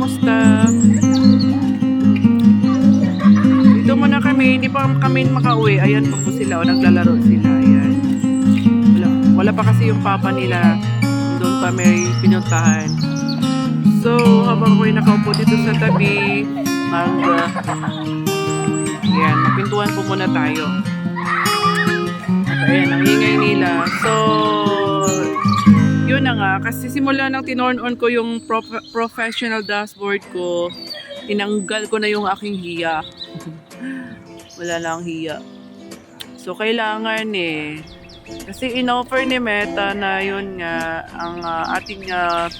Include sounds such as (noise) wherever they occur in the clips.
kumusta? Dito muna kami, hindi pa kami makauwi. Ayan pa po sila, o naglalaro sila. Ayan. Wala, wala pa kasi yung papa nila. Doon pa may pinuntahan. So, habang ako'y nakaupo dito sa tabi, mag... ayan, magpintuan po muna tayo. Ayan, ang ingay nila. So, yun na nga, kasi simula nang tinorn on ko yung prof- professional dashboard ko, tinanggal ko na yung aking hiya. (laughs) Wala na ang hiya. So, kailangan eh. Kasi inoffer ni Meta na yun nga, ang ah, ating ah,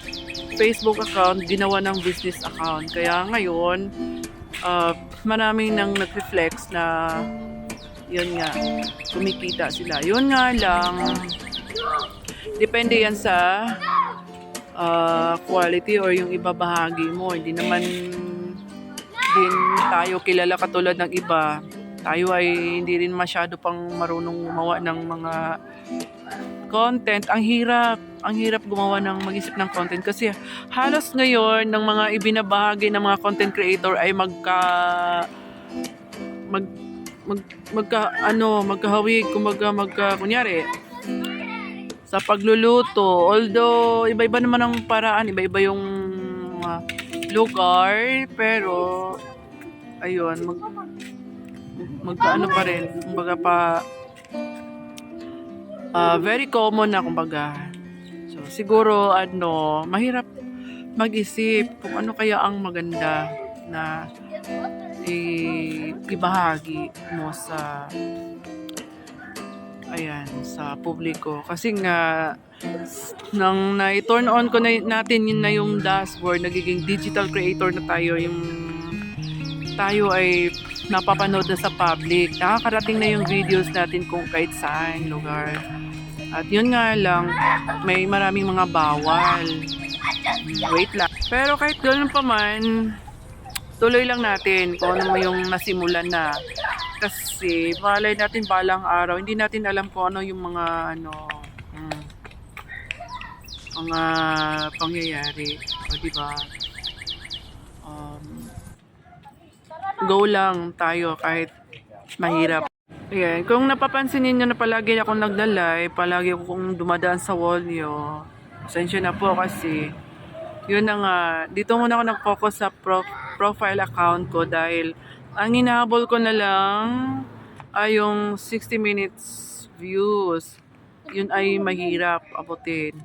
Facebook account, ginawa ng business account. Kaya ngayon, uh, maraming nang nag-reflex na yun nga, kumikita sila. Yun nga lang, depende yan sa uh, quality or yung ibabahagi mo. Hindi naman din tayo kilala katulad ng iba. Tayo ay hindi rin masyado pang marunong gumawa ng mga content. Ang hirap. Ang hirap gumawa ng mag-isip ng content kasi halos ngayon ng mga ibinabahagi ng mga content creator ay magka mag mag magka ano magkahawig kumbaga magka kunyari sa pagluluto. Although iba-iba naman ang paraan iba-iba yung mga lugar pero ayun mag magkaano pa rin kumbaga pa ah, very common na kumbaga. So siguro ano mahirap mag-isip kung ano kaya ang maganda na i- ibahagi mo sa ayan sa publiko. Kasi nga nang na-turn on ko na natin yun na yung dashboard nagiging digital creator na tayo yung tayo ay napapanood na sa public. Nakakarating na yung videos natin kung kahit saan lugar. At yun nga lang may maraming mga bawal. Wait lang. Pero kahit ganoon pa man tuloy lang natin kung ano yung nasimulan na. Kasi malay natin balang araw, hindi natin alam kung ano yung mga ano mm, mga pangyayari. O di ba? Um, go lang tayo kahit mahirap. Ayan, kung napapansin niyo na palagi akong naglalay, palagi akong dumadaan sa wall niyo. Pasensya na po kasi yun na nga, dito muna ako nag-focus sa pro- profile account ko dahil ang hinahabol ko na lang ay yung 60 minutes views. Yun ay mahirap abutin.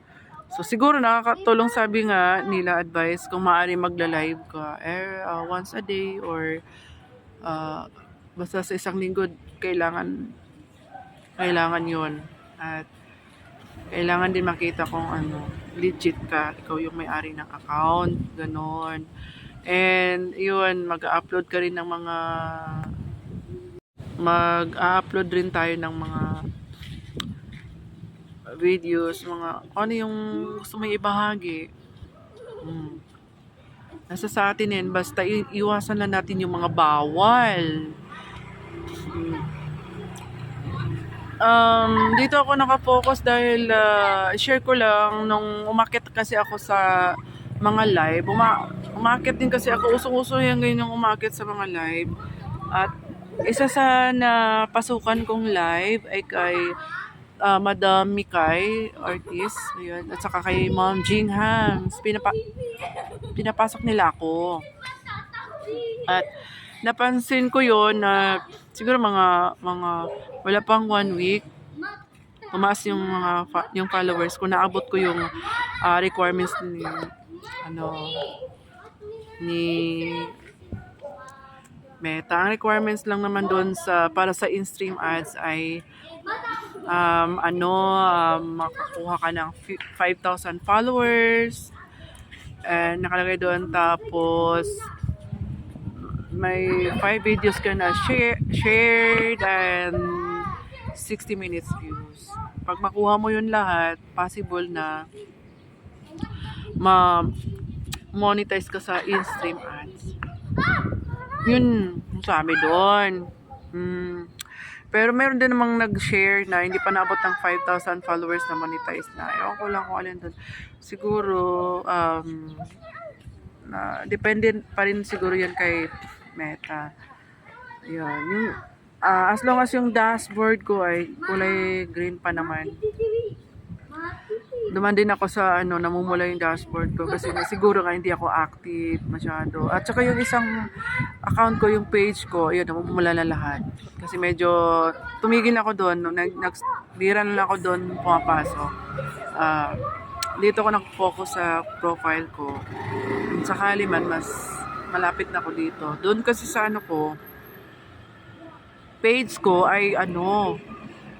So siguro nakakatulong sabi nga nila advice kung maaari magla-live ka eh, uh, once a day or uh, basta sa isang linggo kailangan kailangan yun. At kailangan din makita kung ano, legit ka, ikaw yung may-ari ng account, ganon. And yun, mag-upload ka rin ng mga mag-upload rin tayo ng mga videos, mga ano yung gusto mo ibahagi. Hmm. Nasa sa atin yan, basta iwasan lang natin yung mga bawal. Hmm. Um, dito ako nakafocus dahil ah, share ko lang nung umakit kasi ako sa mga live. Uma umakit din kasi ako. Usong-uso yan ngayon yung umakit sa mga live. At isa sa napasukan kong live ay kay ah, Madam Mikay Ortiz. Ayun. At saka kay Ma'am Jing Hams. Pinapa pinapasok nila ako. At napansin ko yon na siguro mga mga wala pang one week tumaas yung mga yung followers ko naabot ko yung ah, requirements ni ano ni Meta ang requirements lang naman doon sa para sa in-stream ads ay um, ano um, makakuha ka ng fi- 5,000 followers and nakalagay doon tapos may 5 videos ka na share, shared and 60 minutes views. Pag makuha mo yun lahat, possible na ma-monetize ka sa in-stream ads. Yun, sabi doon. Hmm. Pero meron din namang nag-share na hindi pa naabot ng 5,000 followers na monetize na. Ewan ko lang kung alin doon. Siguro, um, Na, depende pa rin siguro yan kay Meta. Yan. Yung, ah, as long as yung dashboard ko ay kulay green pa naman. Duman din ako sa ano, namumula yung dashboard ko kasi nga siguro nga hindi ako active masyado. At saka yung isang account ko, yung page ko, ayun, namumula na lahat. Kasi medyo tumigil ako doon, nung nag, nag na lang ako doon pumapasok. Ah, dito ko nag-focus sa profile ko. Kung sakali man, mas malapit na ako dito. Doon kasi sa ano ko, page ko ay ano,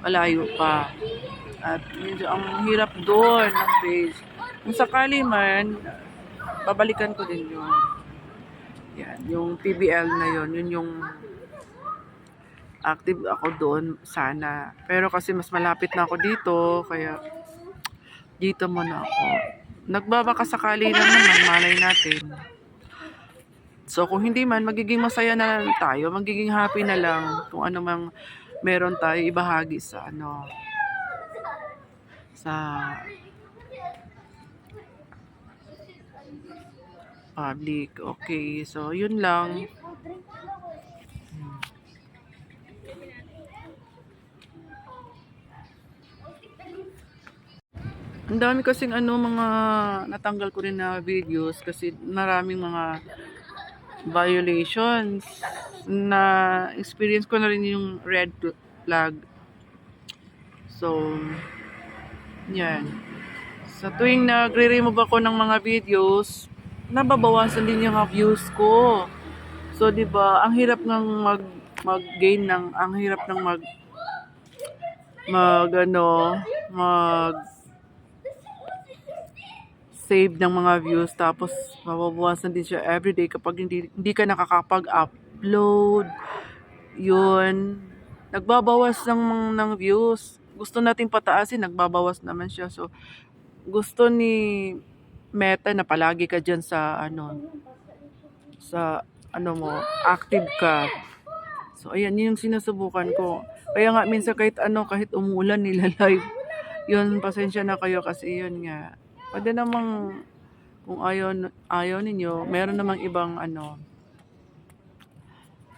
malayo pa. At medyo ang hirap doon ng page. Kung sakali man, babalikan ko din yun. Yan, yung PBL na yun, yun yung active ako doon sana. Pero kasi mas malapit na ako dito, kaya dito muna ako. Nagbabaka sakali lang naman, malay natin. So kung hindi man, magiging masaya na lang tayo, magiging happy na lang kung ano mang meron tayo ibahagi sa ano, sa public. Okay, so yun lang. Ang dami kasing ano mga natanggal ko rin na videos kasi maraming mga violations na experience ko na rin yung red flag. So, yan. Sa tuwing nagre-remove ako ng mga videos, nababawasan din yung views ko. So, 'di ba, ang hirap ng mag mag-gain ng ang hirap ng mag mag ano, mag save ng mga views tapos mababawasan din siya everyday kapag hindi hindi ka nakakapag-upload. 'Yun. Nagbabawas ng ng views. Gusto nating pataasin, nagbabawas naman siya. So gusto ni Meta na palagi ka diyan sa ano sa ano mo, active ka. So ayan, yun yung sinusubukan ko. Kaya nga minsan kahit ano, kahit umulan nila live. Yun, pasensya na kayo kasi yun nga. Pwede namang kung ayaw, ayaw ninyo, meron namang ibang ano,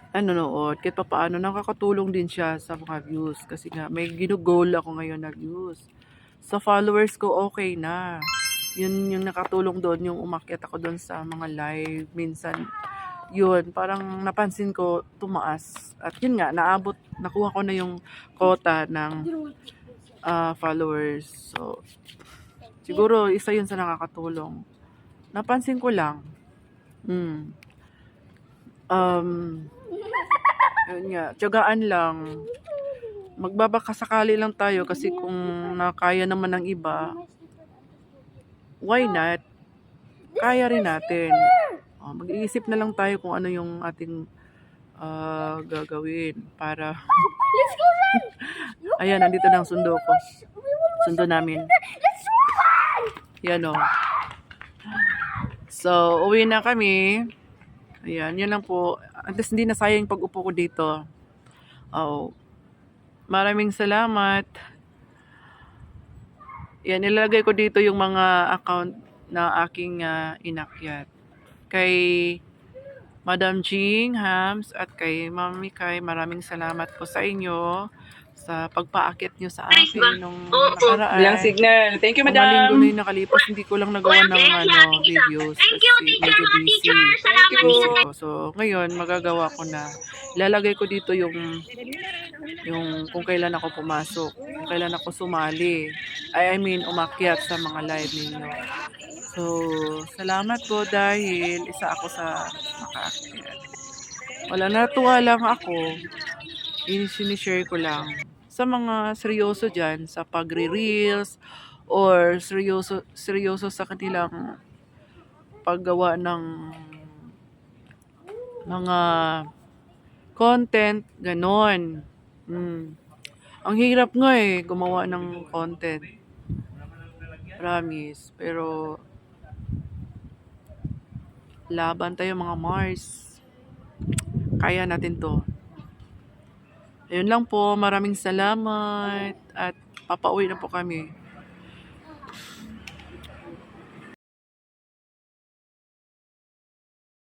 ano nood, kahit pa paano, nakakatulong din siya sa mga views. Kasi nga, may ginugol ako ngayon na views. Sa followers ko, okay na. Yun yung nakatulong doon, yung umakyat ako doon sa mga live. Minsan, yun, parang napansin ko, tumaas. At yun nga, naabot, nakuha ko na yung quota ng ah, followers. So, siguro, isa yun sa nakakatulong. Napansin ko lang. Mm. Um, yun nga, tiyagaan lang. Magbabaka sakali lang tayo kasi kung nakaya naman ng iba, why not? Kaya rin natin. Oh, mag-iisip na lang tayo kung ano yung ating ah, gagawin para (laughs) ayan nandito na ang sundo ko sundo namin yan o so uwi na kami ayan yun lang po. At least hindi na sayang yung pag-upo ko dito. Oh maraming salamat. Yan ilalagay ko dito yung mga account na aking ah, inakyat. Kay Madam Jing Hams at kay Mami Kai, maraming salamat po sa inyo sa pagpaakit nyo sa akin nung nakaraan. Walang signal. Thank you, Mga linggo madam. na yung nakalipas, hindi ko lang nagawa ng ano, videos kasi medyo busy. So, so, ngayon, magagawa ko na. Ilalagay ko dito yung yung kung kailan ako pumasok, kung kailan ako sumali. I, I mean, umakyat sa mga live ninyo. So, salamat po dahil isa ako sa makaakyat. Wala, natuwa lang ako. I-share ko lang. Sa mga seryoso dyan, sa pagre-reels, or seryoso, seryoso sa kanilang paggawa ng mga content, ganon. Mm. Ang hirap nga eh, gumawa ng content. Promise. Pero, laban tayo mga Mars. Kaya natin to. Ayun lang po, maraming salamat at papauwi na po kami.